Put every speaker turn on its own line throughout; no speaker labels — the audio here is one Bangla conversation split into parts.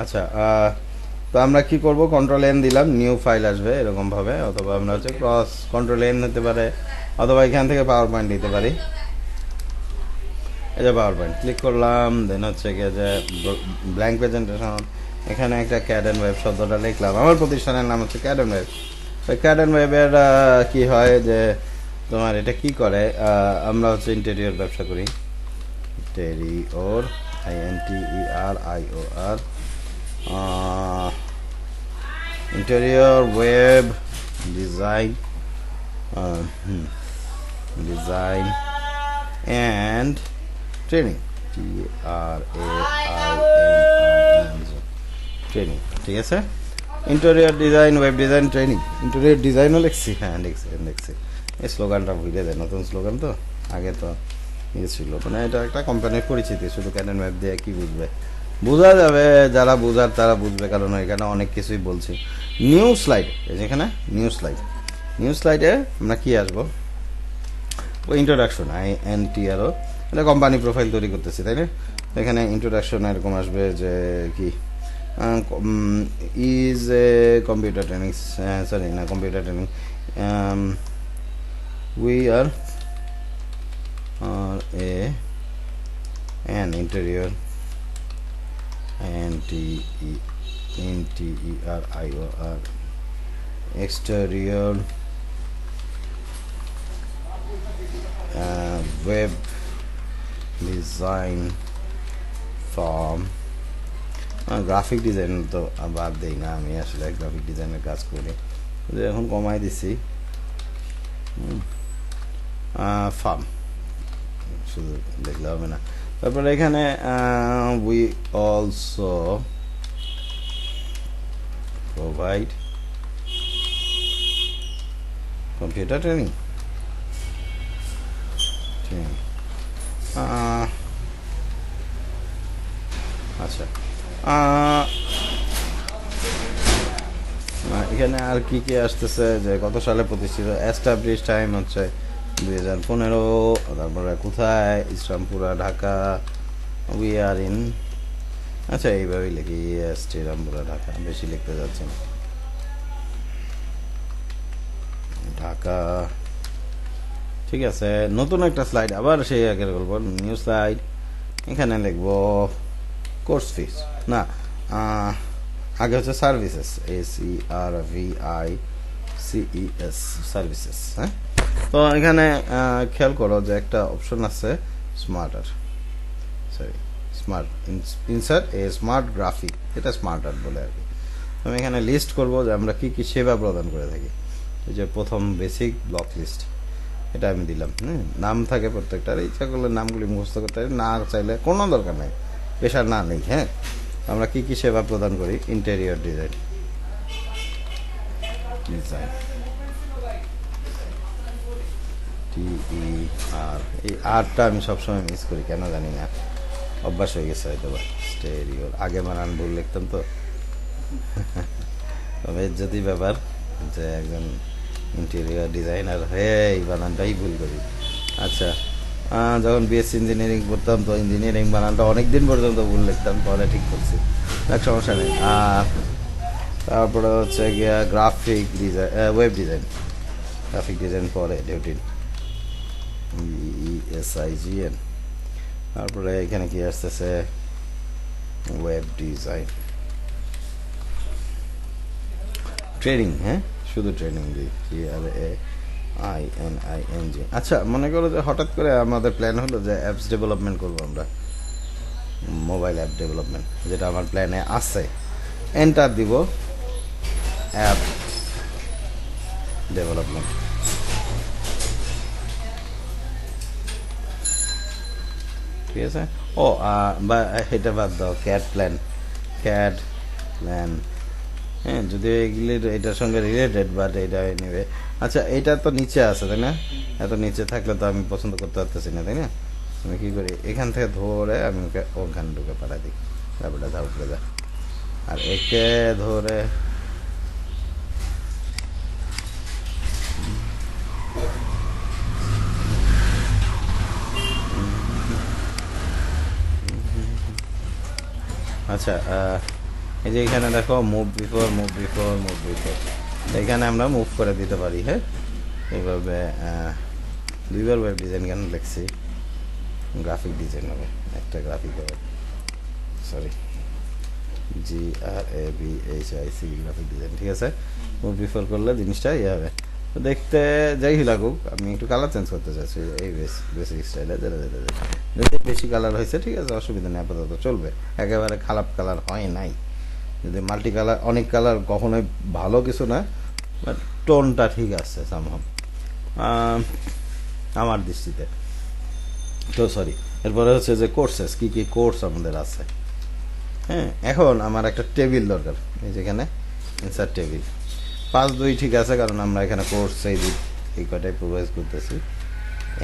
আচ্ছা তো আমরা কি করব? কন্ট্রোল এন দিলাম নিউ ফাইল আসবে এরকম ভাবে অথবা আমরা হচ্ছে ক্রস কন্ট্রোল এন হতে পারে, অথবা এখান থেকে পাওয়ার পয়েন্ট দিতে পারি। এই যে পাওয়ার পয়েন্ট ক্লিক করলাম দেন হচ্ছে গিয়ে যে ব্ল্যাঙ্ক প্রেজেন্টেশন এখানে একটা ক্যাডেন ওয়েব শব্দটা লিখলাম। আমার প্রতিষ্ঠানের নাম হচ্ছে ক্যাডেন ওয়েব ক্যাড অ্যান্ড ওয়েবের কি হয় যে তোমার এটা কি করে? আমরা হচ্ছে ইন্টেরিয়র ব্যবসা করি। Interior I N T E R I O R interior web design design R A I N G training ঠিক আছে? Interior design web design training interior ডিজাইনও লিখছি। হ্যাঁ লিখছি লিখছি। এই স্লোগানটা ভুলে দেয় নতুন স্লোগান তো? আগে তো ইয়ে ছিল। মানে এটা একটা কোম্পানির পরিচিতি, শুধু ক্যানেন ওয়েব দিয়ে কি বুঝবে? বোঝা যাবে, যারা বোঝার তারা বুঝবে, কারণ এখানে অনেক কিছুই বলছি। নিউ স্লাইড যেখানে নিউ স্লাইড। নিউ স্লাইডে আমরা কি আসব? ইন্ট্রোডাকশন আই এন টি আরও এটা কোম্পানি প্রোফাইল তৈরি করতেছি, তাই না? এখানে ইন্ট্রোডাকশন এরকম আসবে যে কি? Is a computer training sorry না computer training we are a an interior N T E N T E R I O R exterior. Uh, web design from graphic design তো বাদ দেই না আমি আসলে গ্রাফিক ডিজাইনের কাজ করি। এখন কমাই দিছি। ফার্ম শুধু দেখলে হবে না। তারপরে এখানে we also provide computer training আচ্ছা। এখানে আর কি কি আসতেছে? যে কত সালে প্রতিষ্ঠিত? এস্টাবলিশ টাইম হচ্ছে। দুই হাজার পনেরো, তারপরে কোথায়? Islampura, Dhaka we are in আচ্ছা এইভাবেই লিখি এস রামপুরা ঢাকা, বেশি লিখতে যাচ্ছি না। ঢাকা। ঠিক আছে, নতুন একটা স্লাইড আবার সেই আগের গল্প নিউ স্লাইড এখানে লিখব কোর্স ফিস না আগে হচ্ছে services S E R V I C E S services হ্যাঁ? তো এখানে খেয়াল করো যে একটা অপশন আছে smarter sorry smart insert a smart graphic এটা স্মার্ট আর্ট বলে আর কি। আমি এখানে লিস্ট করব যে আমরা কি কি সেবা প্রদান করে থাকি। এই যে প্রথম বেসিক ব্লক লিস্ট এটা আমি দিলাম হ্যাঁ নাম থাকে প্রত্যেকটার, ইচ্ছা করলে নামগুলি মুখস্থ করতে পারি। না চাইলে কোনো দরকার নেই, পেশার না নেই হ্যাঁ? আমরা কি কি সেবা প্রদান করি? Interior design design E R এই আরটা আমি সবসময় মিস করি, কেন জানি না। অভ্যাস হয়ে গেছে হয়তো বা স্টেরিওর আগে বানান ভুল লিখতাম তো। তবে যদি ব্যাপার যে একজন ইন্টেরিয়র ডিজাইনার হয়ে এই বানানটাই ভুল করি। আচ্ছা যখন বিএসসি ইঞ্জিনিয়ারিং করতাম তো ইঞ্জিনিয়ারিং বানানটা অনেক দিন পর্যন্ত ভুল লিখতাম পরে ঠিক করছি। এক সমস্যা নেই। আর তারপরে হচ্ছে গিয়া graphic design web design graphic design পরে duty S I G N তারপরে এখানে কি আসতেছে? ওয়েব ডিজাইন ট্রেনিং হ্যাঁ? শুধু ট্রেনিং দিই T R A I N I N G আচ্ছা মনে করো যে হঠাৎ করে আমাদের প্ল্যান হলো যে অ্যাপস ডেভেলপমেন্ট করব আমরা। মোবাইল অ্যাপ ডেভেলপমেন্ট যেটা আমার প্ল্যানে আছে। এন্টার দিব। অ্যাপ ডেভেলপমেন্ট ঠিক আছে? ও বা, এটা বাদ দাও ক্যাট প্ল্যান ক্যাট প্ল্যান হ্যাঁ যদি এগুলি এটার সঙ্গে রিলেটেড বাট এটা নেবে আচ্ছা এটা তো নিচে আছে, তাই না? এত নিচে থাকলে তো আমি পছন্দ করতে পারতেছি না, তাই না? আমি কি করি? এখান থেকে ধরে আমি ওকে ওখানে ঢুকে পাঠাই দিই। তারপরে যা উপরে যা আর একে ধরে আচ্ছা এই যে এখানে দেখো move before move before move before এখানে আমরা মুভ করে দিতে পারি হ্যাঁ? এইভাবে দুইবার ওয়েব ডিজাইন কেন লিখছি গ্রাফিক ডিজাইন হবে, একটা গ্রাফিক হবে। Sorry G R A B H I C graphic design ঠিক আছে? মুভ বিফোর করলে জিনিসটা ইয়ে হবে। দেখতে যাই লাগুক, আমি একটু কালার চেঞ্জ করতে চাইছি এই বেস বেসিক স্টাইলে যেটা যেটা যদি বেশি কালার হয়েছে, ঠিক আছে, অসুবিধা নেই, আপাতত চলবে। একেবারে খারাপ কালার হয় নাই। যদি মাল্টি কালার অনেক কালার কখনোই ভালো কিছু না বাট টোনটা ঠিক আছে সামহাম আমার দৃষ্টিতে। তো সরি এরপরে হচ্ছে যে কোর্সেস কী কী কোর্স আমাদের আছে? হ্যাঁ এখন আমার একটা টেবিল দরকার, এই যেখানে ইনসার টেবিল পাঁচ দুই ঠিক আছে, কারণ আমরা এখানে কোর্স এই এই কটাই প্রোভাইড করতেছি।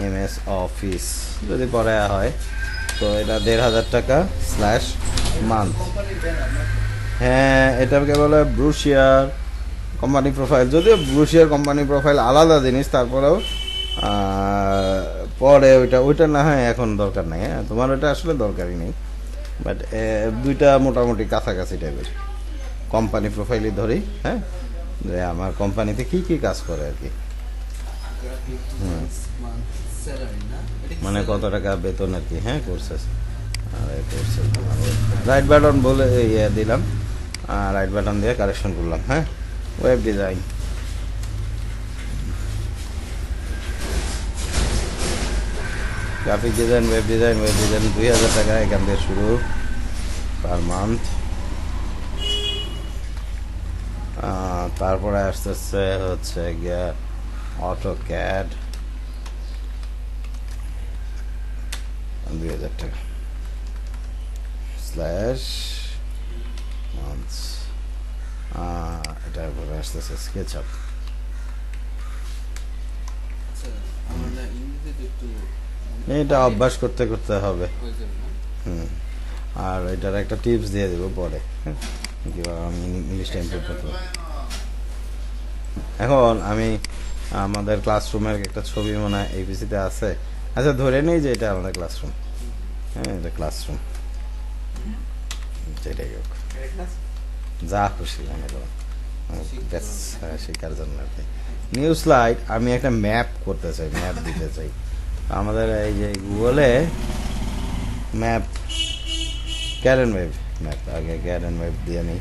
এম এস অফিস যদি পরে হয়, তো এটা দেড় হাজার টাকা স্ল্যাশ মান্থ হ্যাঁ এটাকে বলে ব্রুশিয়ার কোম্পানি প্রোফাইল যদিও ব্রুশিয়ার কোম্পানি প্রোফাইল আলাদা জিনিস, তারপরেও পরে ওইটা ওইটা না হয় এখন দরকার নাই। হ্যাঁ তোমার ওইটা আসলে দরকারই নেই। বাট দুইটা মোটামুটি কাছাকাছি টাইপের কোম্পানি প্রোফাইলই ধরি হ্যাঁ? যে আমার কোম্পানিতে কি কি কাজ করে আর কি। মানে কত টাকা বেতন আর কি হ্যাঁ কোর্সেস আর রাইট বাটন বলে ইয়ে দিলাম রাইট বাটন দিয়ে কারেকশন করলাম হ্যাঁ। Web design graphic design web design web design দুই হাজার টাকা এখান থেকে শুরু পার মান্থ তারপরে আসতেছে হচ্ছে গিয়া অটো ক্যাড দুই হাজার টাকা। স্ল্যাশ এটার পরে আসতেছে স্কেচ আপ এটা অভ্যাস করতে করতে হবে। হুম আর এটার একটা টিপস দিয়ে দেবো পরে। হ্যাঁ? এখন আমি, আমাদের ক্লাসরুমের একটা ছবি মনে হয় এই পিসিতে আছে। আচ্ছা ধরে নেই যে এটা আমাদের ক্লাসরুম হ্যাঁ এটা ক্লাসরুম যেটাই হোক। যা খুশি শেখার জন্য আর কি। নিউ স্লাইড আমি একটা ম্যাপ করতে চাই ম্যাপ দিতে চাই। আমাদের এই যে গুগলে ম্যাপ ক্যারেন ওয়েব আগে ক্যারেন ওয়েব দিয়ে নিই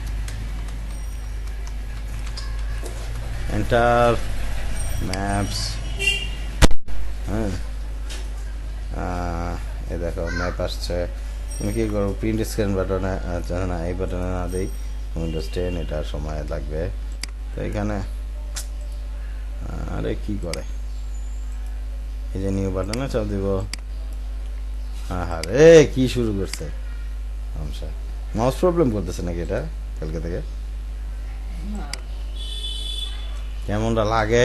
এন্টার ম্যাপস হ্যাঁ এই দেখো ম্যাপ আসছে তুমি কি করো প্রিন্ট স্ক্রিন বাটনে না এই বাটনে না দিই উইন্ডোজ টেন এটা সময় লাগবে তো এখানে আরে কি করে এই যে নিউ বাটনে চাপ দিব হ্যাঁ রে কি শুরু করছে সমস্যা মাউস প্রবলেম করতেছে নাকি এটা কালকে থেকে? কেমনটা লাগে?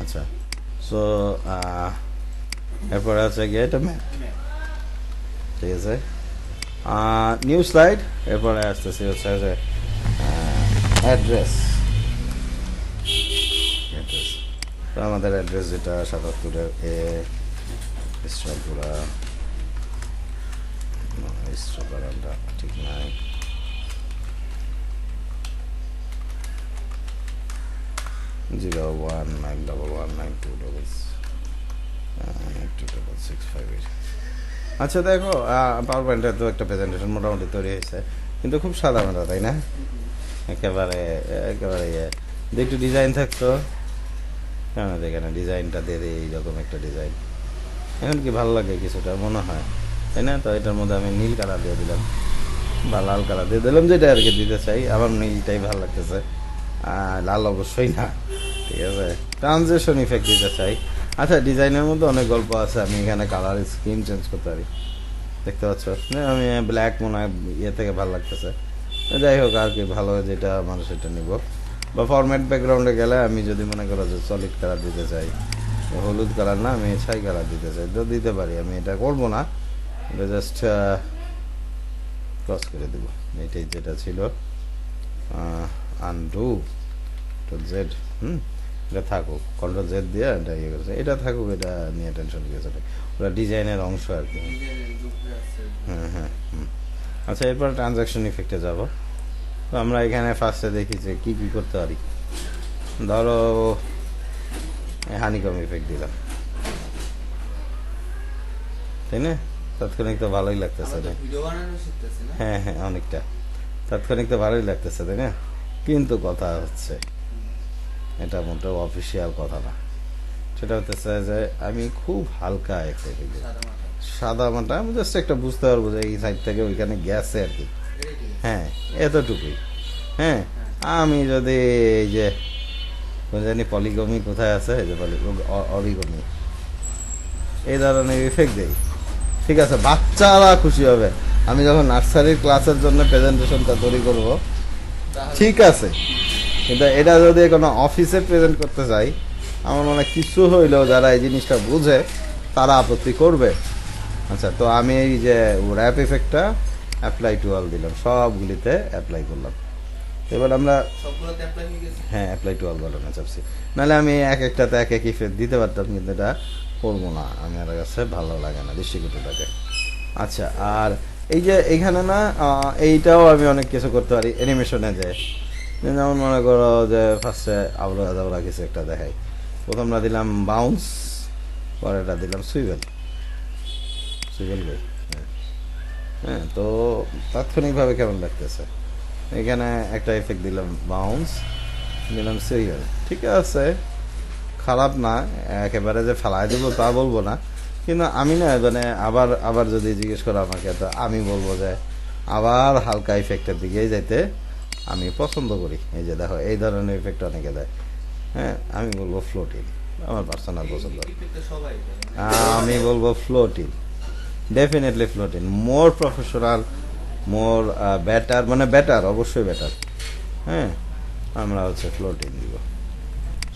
আচ্ছা সো এরপরে আছে গিয়ে ঠিক আছে? নিউ স্লাইড এরপরে আসতেছে হচ্ছে যে অ্যাড্রেস অ্যাড্রেস আমাদের অ্যাড্রেস যেটা সাতাত্তরের এ ইস্ট্রাপুরাটা ঠিক নাই zero one nine double one nine two double two double six five eight আচ্ছা দেখো পাওয়ার পয়েন্টের তো একটা প্রেজেন্টেশন মোটামুটি তৈরি হয়েছে। কিন্তু খুব সাদা মাদা তাই না? একেবারে একেবারে যদি একটু ডিজাইন থাকতো, কেন এখানে ডিজাইনটা দিয়ে দিই এইরকম একটা ডিজাইন এখন কি ভালো লাগে কিছুটা, মনে হয়, তাই না? তো এটার মধ্যে আমি নীল কালার দিয়ে দিলাম, বা লাল কালার দিয়ে দিলাম, যেটা আর কি দিতে চাই। আমার নীলটাই ভালো লাগতেছে লাল অবশ্যই না, ঠিক আছে? ট্রানজেকশন ইফেক্ট দিতে চাই। আচ্ছা ডিজাইনের মধ্যে অনেক গল্প আছে, আমি এখানে কালার স্কিন চেঞ্জ করতে পারি। দেখতে পাচ্ছ? আমি ব্ল্যাক মনে হয় ইয়ে থেকে ভালো লাগতেছে। যাই হোক, আর কি, ভালো যেটা মানুষ সেটা নিব। বা ফরম্যাট ব্যাকগ্রাউন্ডে গেলে আমি যদি মনে করো যে সলিড কালার দিতে চাই, হলুদ কালার না, আমি ছাই কালার দিতে চাই, তো দিতে পারি। আমি এটা করব না, এটা জাস্ট ক্রস করে দেবো। এটাই যেটা ছিল আনডু জেড হুম? এটা থাকুক কন্ট্রোল জেড দিয়ে এটা ইয়ে করেছে। এটা থাকুক এটা নিয়ে টেনশন নেই ওটা ডিজাইনের অংশ আর কি। হ্যাঁ হ্যাঁ হুম। আচ্ছা এরপর ট্রানজাকশন ইফেক্টে যাব। তো আমরা এখানে ফার্স্টে দেখি যে কী কী করতে পারি। ধরো হানিকম ইফেক্ট দিলাম। তাই না? তাৎক্ষণিক তো ভালোই লাগতেছে হ্যাঁ হ্যাঁ অনেকটা। তাৎক্ষণিক তো ভালোই লাগতেছে তাই না? কিন্তু কথা হচ্ছে। এটা মোটেও অফিসিয়াল কথা না। সেটা হতেছে যে আমি খুব হালকা এফেক্ট
সাদা
সাদা মাটা আমি জাস্ট একটা বুঝতে পারব যে এই সাইড থেকে ওইখানে গেছে আর কি। হ্যাঁ এতটুকুই। হ্যাঁ আমি যদি এই যে জানি পলিগমি কোথায় আছে? এই যে অরিগমি এই ধরনের ইফেক্ট দেই। ঠিক আছে বাচ্চারা খুশি হবে। আমি যখন নার্সারির ক্লাসের জন্য প্রেজেন্টেশনটা তৈরি করব ঠিক আছে। কিন্তু এটা যদি কোনো অফিসে প্রেজেন্ট করতে চাই আমার মনে হয় কিছু হইলেও যারা এই জিনিসটা বুঝে তারা আপত্তি করবে। আচ্ছা তো আমি এই যে র্যাপ ইফেক্টটা অ্যাপ্লাই টু অল দিলাম সবগুলিতে অ্যাপ্লাই করলাম। এবার আমরা
হয়ে
অ্যাপ্লাই টু অল বাটনে চাপছি। নাহলে আমি এক একটাতে এক এক ইফেক্ট দিতে পারতাম কিন্তু এটা করব না। আমার কাছে ভালো লাগে না দৃষ্টিকটুটাকে আচ্ছা আর এই যে এইখানে না এইটাও আমি অনেক কিছু করতে পারি। অ্যানিমেশনে যে যেমন মনে করো যে ফার্স্টে আবরা দাবরা কিছু একটা দেখাই। প্রথমটা দিলাম বাউন্স পরেটা দিলাম সুইভেল সুইভেল হ্যাঁ। হ্যাঁ তো তাৎক্ষণিকভাবে কেমন লাগতেছে? এখানে একটা এফেক্ট দিলাম বাউন্স দিলাম সিরিয়াল ঠিক আছে, খারাপ না, একেবারে যে ফেলাই দেবো তা বলব না। কিন্তু আমি না মানে আবার আবার যদি জিজ্ঞেস করো আমাকে, তো আমি বলব যে আবার হালকা ইফেক্টের দিকেই যাইতে আমি পছন্দ করি। এই যে দেখো এই ধরনের ইফেক্ট অনেকে দেয়। হ্যাঁ আমি বলব ফ্লোটিং আমার পার্সোনাল পছন্দ। আমি বলব floating definitely floating more professional more better মানে বেটার অবশ্যই বেটার হ্যাঁ আমরা হচ্ছে ফ্লোটিং দিব।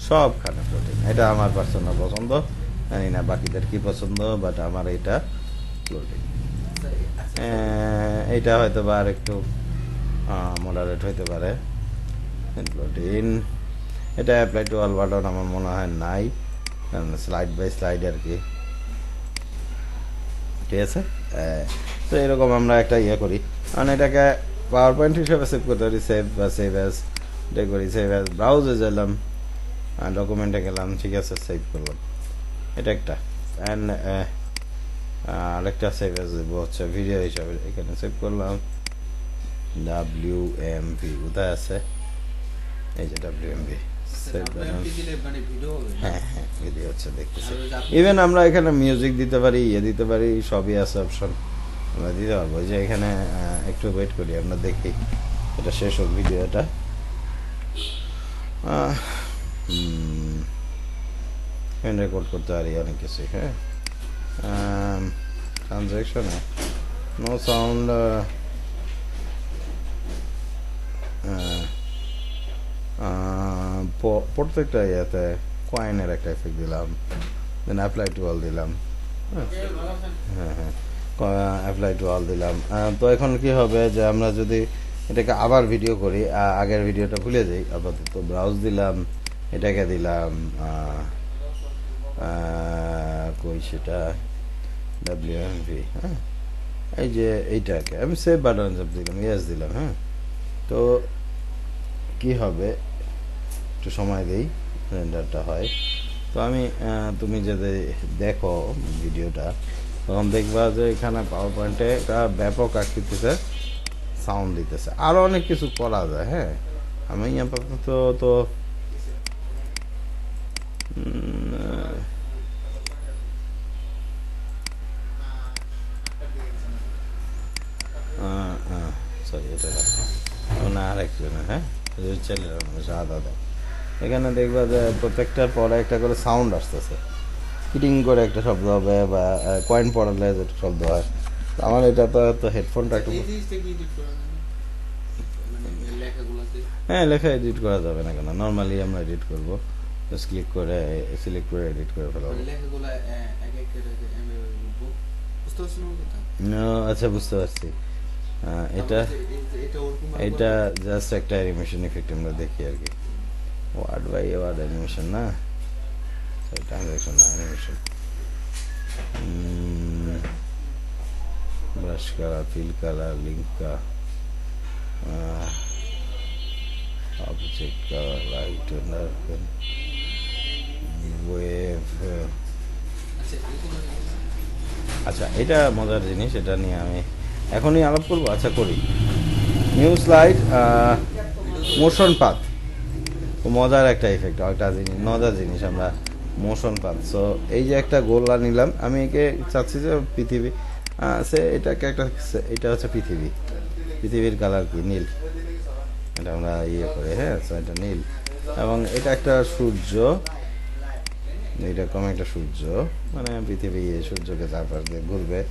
সবখানে ফ্লোটিং এটা আমার পার্সোনাল পছন্দ। জানি না বাকিদের কি পছন্দ বাট আমার এটা ফ্লোটিং
আচ্ছা, আচ্ছা,
এইটা হয়তো বা আর একটু মডারেট হইতে পারে। প্লোটিন এটা অ্যাপ্লাই টু অল বাটন আমার মনে হয় নাই। কারণ স্লাইড বাই স্লাইড আর কি। ঠিক আছে? তো এরকম আমরা একটা ইয়ে করি। কারণ এটাকে পাওয়ার পয়েন্ট হিসেবে সেভ করতে পারি। সেভ বা সেভ অ্যাজ এটা করি। সেভ অ্যাজ ব্রাউজে গেলাম ডকুমেন্টে গেলাম, ঠিক আছে সেভ করলাম। এটা একটা। অ্যান্ড আরেকটা সেভ অ্যাজ হচ্ছে ভিডিও হিসাবে। এখানে সেভ করলাম। ডাব্লিউ এম ভি কোথায় আছে? এই যে ডাব্লিউ এম ভি? হ্যাঁ হ্যাঁ ভিডিও হচ্ছে দেখতেছি। ইভেন আমরা এখানে মিউজিক দিতে পারি ইয়ে দিতে পারি সবই আছে অপশন আমরা দিতে পারব। যে এখানে একটু ওয়েট করি আমরা দেখি। এটা শেষ হোক ভিডিওটা রেকর্ড করতে পারি অনেক কিছু হ্যাঁ। ট্রানজ্যাকশনে নো সাউন্ড প্রত্যেকটা ইয়েতে কয়েনের একটা এফেক্ট দিলাম দেন অ্যাপ্লাই টু অল দিলাম। হ্যাঁ হ্যাঁ অ্যাপ্লাই টু অল দিলাম। তো এখন কি হবে যে আমরা যদি এটাকে আবার ভিডিও করি আগের ভিডিওটা ভুলে যাই, আপাতত ব্রাউজ দিলাম, এটাকে দিলাম কই সেটা? ডাব্লিউ এম ভি হ্যাঁ? এই যে এইটাকে, আমি সেভ বাটন দিলাম ইয়েস দিলাম হ্যাঁ? তো কি হবে? একটু সময় দেই রেন্ডারটা হয়। তো আমি তুমি যদি দেখো ভিডিওটা, তখন দেখবা যে এখানে পাওয়ার পয়েন্টে একটা ব্যাপক আকৃতিতে সাউন্ড দিতেছে। আরও অনেক কিছু করা যায় হ্যাঁ? আমি আপাতত তো উম, সরি এটা রাখো। ও না আরেকজনের হ্যাঁ ছেলের মানুষ আদা দেয় এখানে দেখবা যে প্রত্যেকটার পরে একটা করে সাউন্ড আসতেছে। কিটিং করে একটা শব্দ হবে বা কয়েন পড়ালে যেটা শব্দ হয়। আমার এটা তো হেডফোনটা একটু?
মানে
হ্যাঁ লেখা এডিট করা যাবে না কেন? নর্মালি আমরা এডিট করব। জাস্ট ক্লিক করে সিলেক্ট করে এডিট করে ফেলাবো
মানে
আচ্ছা বুঝতে পারছি। এটা
এটা
জাস্ট একটা অ্যানিমেশন ইফেক্ট আমরা দেখি আর কি। ওয়ার্ড বাই ওয়ার্ড অ্যানিমেশন না ট্রানজাকশন না animation brush colour fill colour লিঙ্কা colour light wave
আচ্ছা এগুলো
আচ্ছা এটা মজার জিনিস, এটা নিয়ে আমি এখনই আলাপ করব আচ্ছা করি। নিউ স্লাইড মোশন পাথ মজার একটা ইফেক্ট একটা জিনিস, মজার জিনিস আমরা মোশন পাথ সো এই যে একটা গোল্লা নিলাম, আমি একে চাচ্ছি যে পৃথিবী সে এটাকে একটা এটা হচ্ছে পৃথিবী। পৃথিবীর কালার কি? নীল। এটা আমরা ইয়ে করে হ্যাঁ? So, এটা নীল। এবং এটা একটা সূর্য। এরকম একটা সূর্য। মানে পৃথিবী সূর্যকে চারপাশ দিয়ে ঘুরবে।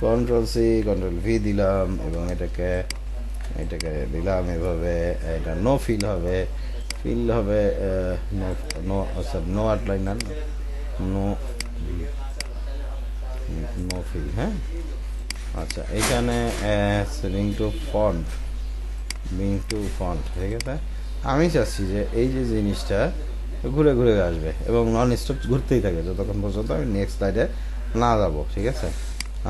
কন্ট্রোল সি কন্ট্রোল ভি দিলাম এবং এটাকে এটাকে দিলাম এভাবে, এটা নো ফিল হবে। ফিল হবে নো নো আচ্ছা নো না নো ফিল হ্যাঁ আচ্ছা এখানে bring to front bring to front ঠিক আছে আমি চাচ্ছি যে এই যে জিনিসটা ঘুরে ঘুরে আসবে এবং নন স্টপ ঘুরতেই থাকে, যতক্ষণ পর্যন্ত আমি নেক্সট সাইডে না যাব, ঠিক আছে?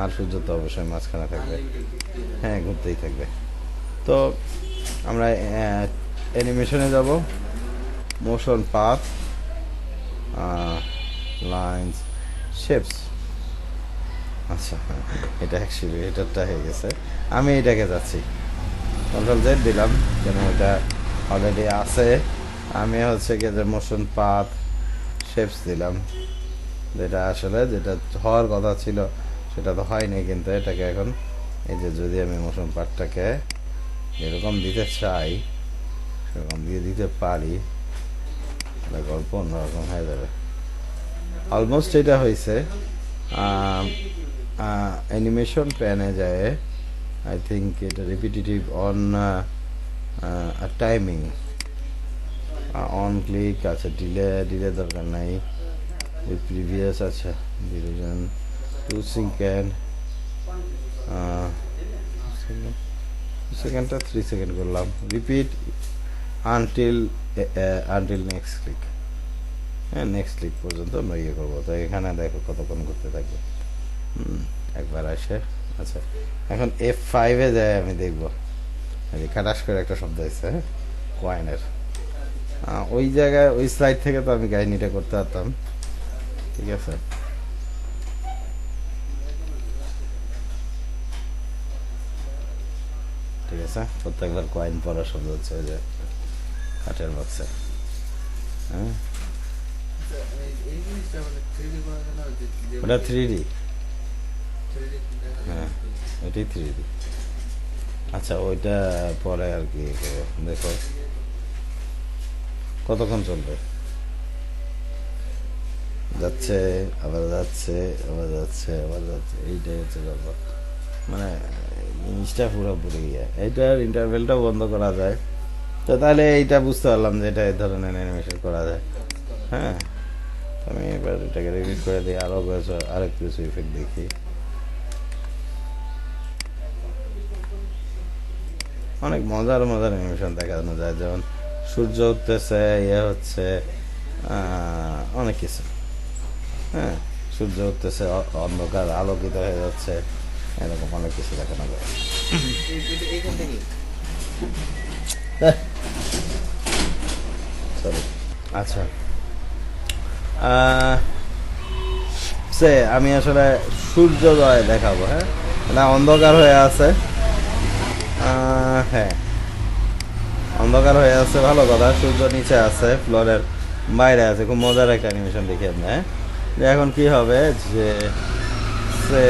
আর সূর্য তো অবশ্যই মাঝখানে থাকবে। হ্যাঁ ঘুরতেই থাকবে। তো আমরা অ্যানিমেশনে যাব। মোশন পাথ লাইন্স শেপস আচ্ছা এটা অ্যাকচুয়ালি এটারটা হয়ে গেছে। আমি এটাকে যাচ্ছি। কন্ট্রোল জেড দিলাম, কেন এটা অলরেডি আছে। আমি হচ্ছে গিয়ে মোশন পাথ শেপস দিলাম। যেটা আসলে যেটা হওয়ার কথা ছিল, সেটা তো হয়নি, কিন্তু এটাকে এখন এই যে যদি আমি মোশন পাথটাকে এরকম দিতে চাই, সেরকম দিয়ে দিতে পারি গল্প অন্যরকম হয়ে যাবে। অলমোস্ট এটা হয়েছে অ্যানিমেশন প্যানে যায় আই থিঙ্ক এটা repetitive on timing on click আচ্ছা ডিলে ডিলে দরকার নাই। প্রিভিয়াস আচ্ছা ডিভিশন টু সেকেন্ড সেকেন্ডটা থ্রি সেকেন্ড করলাম। Repeat until until next click হ্যাঁ নেক্সট ক্লিক পর্যন্ত আমরা ইয়ে করব। তো এখানে দেখো কতক্ষণ করতে থাকবে। একবার আসে। আচ্ছা এখন এফ ফাইভে যায় আমি দেখব। খাটাস করে একটা শব্দ আছে হ্যাঁ? কয়েনের। ওই জায়গায়, ওই সাইড থেকে তো আমি কাহিনিটা করতে পারতাম। ঠিক আছে? ঠিক আছে? প্রত্যেকবার কয়েন পড়া শব্দ হচ্ছে যে কাঠের বক্সে। হ্যাঁ?
এই- এই জিনিসটা 3D করা যায় না? যে- যে-
ওটা থ্রি ডি
3D দেখা যায়।
হ্যাঁ এটাই থ্রি ডি আচ্ছা ওইটা পরে আর কি দেখো। কতক্ষণ চলবে? যাচ্ছে, আবার যাচ্ছে আবার যাচ্ছে আবার যাচ্ছে। এইটাই হচ্ছে ব্যাপার। মানে জিনিসটা পুরোপুরি ইয়ে। এইটার ইন্টারভেলটাও বন্ধ করা যায়। তো তাহলে এইটা বুঝতে পারলাম যে এটা এই ধরনের অ্যানিমেশন করা যায়। হ্যাঁ? আমি এবার এটাকে রিপিট করে দিই আরও কিছু আরেক কিছু ইফেক্ট দেখি। অনেক মজার মজার অ্যানিমেশন দেখানো যায় যেমন সূর্য উঠতেছে ইয়ে হচ্ছে অনেক কিছু। হ্যাঁ? সূর্য উঠতেছে অ- অন্ধকার আলোকিত হয়ে যাচ্ছে এরকম অনেক কিছু দেখানো যায়। সরি আচ্ছা আহ, সে আমি আসলে সূর্যোদয় দেখাবো হ্যাঁ? না অন্ধকার হয়ে আছে। হ্যাঁ। অন্ধকার হয়ে আছে ভালো কথা। সূর্য নিচে আছে ফ্লোরের বাইরে আছে। খুব মজার একটা অ্যানিমেশন দেখি আপনি হ্যাঁ? যে এখন কি হবে যে সে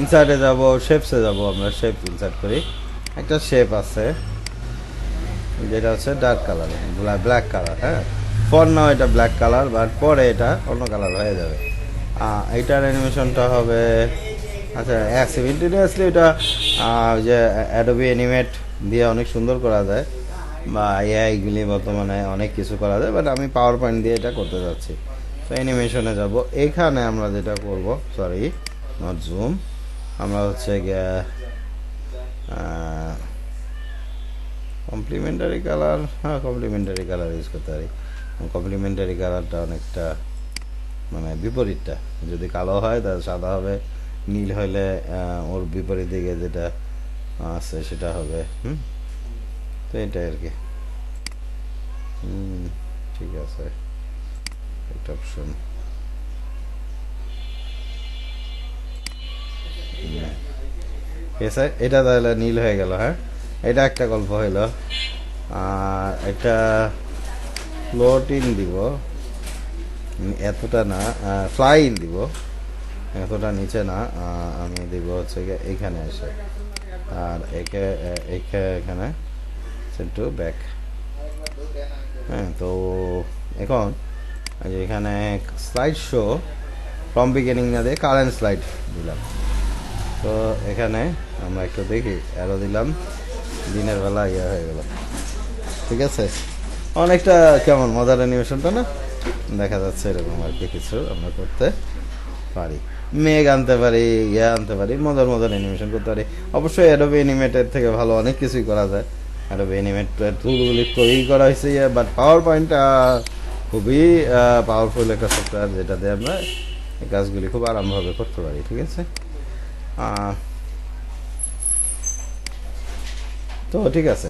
ইনসার্টে যাব শেপসে যাব আমরা শেপ ইনসার্ট করি। একটা শেপ আছে যেটা হচ্ছে ডার্ক কালার ব্ল্যাক কালার হ্যাঁ? পর নাও এটা ব্ল্যাক কালার বাট পরে এটা অন্য কালার হয়ে যাবে। আহ, এইটার অ্যানিমেশনটা হবে আচ্ছা সিমিলটেনিয়াসলি এটা যে অ্যাডোবি অ্যানিমেট দিয়ে অনেক সুন্দর করা যায় বা এআইগুলি বর্তমানে অনেক কিছু করা যায় বাট আমি পাওয়ার পয়েন্ট দিয়ে এটা করতে যাচ্ছি। তো অ্যানিমেশনে যাব। এখানে আমরা যেটা করব সরি নট জুম আমরা হচ্ছে গিয়ে কমপ্লিমেন্টারি কালার হ্যাঁ কমপ্লিমেন্টারি কালার ইউজ করতে পারি। কমপ্লিমেন্টারি কালারটা অনেকটা মানে বিপরীতটা। যদি কালো হয়, তাহলে সাদা হবে। নীল হলে ওর বিপরীত দিকে যেটা আছে, সেটা হবে, হুম? তো এটাই আর কি। ঠিক আছে। একটা অপশন এটা তাহলে নীল হয়ে গেল হ্যাঁ? এটা একটা গল্প হইল। আর এটা ফ্লোটিং দিব। এতটা না ফ্লাইন দিব। এতটা নিচে না আমি দিব হচ্ছে গিয়ে এইখানে এসে। আর একে একে এখানে টু ব্যাক হ্যাঁ তো এখন এখানে স্লাইড শো ফ্রম বিগিনিং না দিয়ে কারেন্ট স্লাইড দিলাম। তো এখানে আমরা একটু দেখি অ্যারো দিলাম। দিনের বেলা ইয়ে হয়ে গেল। ঠিক আছে? অনেকটা কেমন মজার অ্যানিমেশনটা না? দেখা যাচ্ছে এরকম আর কি কিছু আমরা করতে পারি। মেঘ আনতে পারি ইয়ে আনতে পারি, মজার মজার অ্যানিমেশন করতে পারি। অবশ্যই অ্যাডোবি অ্যানিমেটের থেকে ভালো অনেক কিছুই করা যায়। অ্যাডোবি অ্যানিমেটের টুলগুলি তৈরি করা হয়েছে ইয়ে বাট পাওয়ার পয়েন্টটা খুবই পাওয়ারফুল একটা সফটওয়্যার যেটা দিয়ে আমরা এই কাজগুলি খুব আরামভাবে করতে পারি, ঠিক আছে? তো ঠিক আছে।